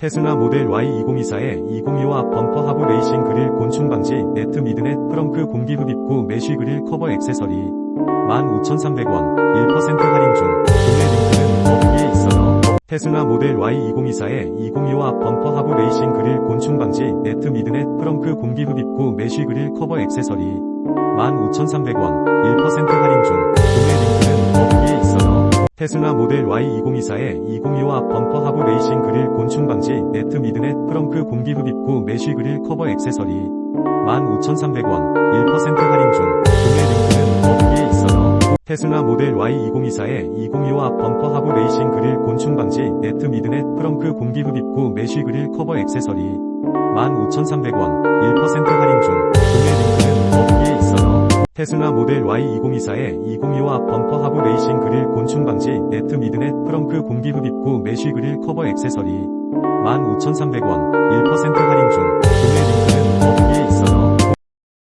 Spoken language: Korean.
테슬라 모델 Y2024에 2025와 범퍼 하부 레이싱 그릴 곤충 방지 네트 미드넷 프렁크 공기 흡입구 메쉬 그릴 커버 액세서리. 15,300원 1% 할인 중. 구매 링크는 더보기에 있어요. 테슬라 모델 Y2024에 2025와 범퍼 하부 레이싱 그릴 곤충 방지 네트 미드넷 프렁크 공기 흡입구 메쉬 그릴 커버 액세서리. 15,300원 1% 할인 중 테슬라 모델 Y2024에 2025와 범퍼 하부 레이싱 그릴 곤충 방지 네트 미드넷 프렁크 공기 흡입구 메쉬 그릴 커버 액세서리 15,300원 1% 할인 중 구매 링크는 더보기에 있어요. 테슬라 모델 Y2024에 2025와 범퍼 하부 레이싱 그릴 곤충 방지 네트 미드넷 프렁크 공기 흡입구 메쉬 그릴 커버 액세서리 15,300원 1% 할인 중 구매 링크는 더보기에 있어요. 테슬라 모델 Y2024에 2025와 범퍼 하부 레이싱 그릴 곤충 네트 미드넷 프렁크 공기 흡입구 메쉬 그릴 커버 액세서리. 15,300원. 1% 할인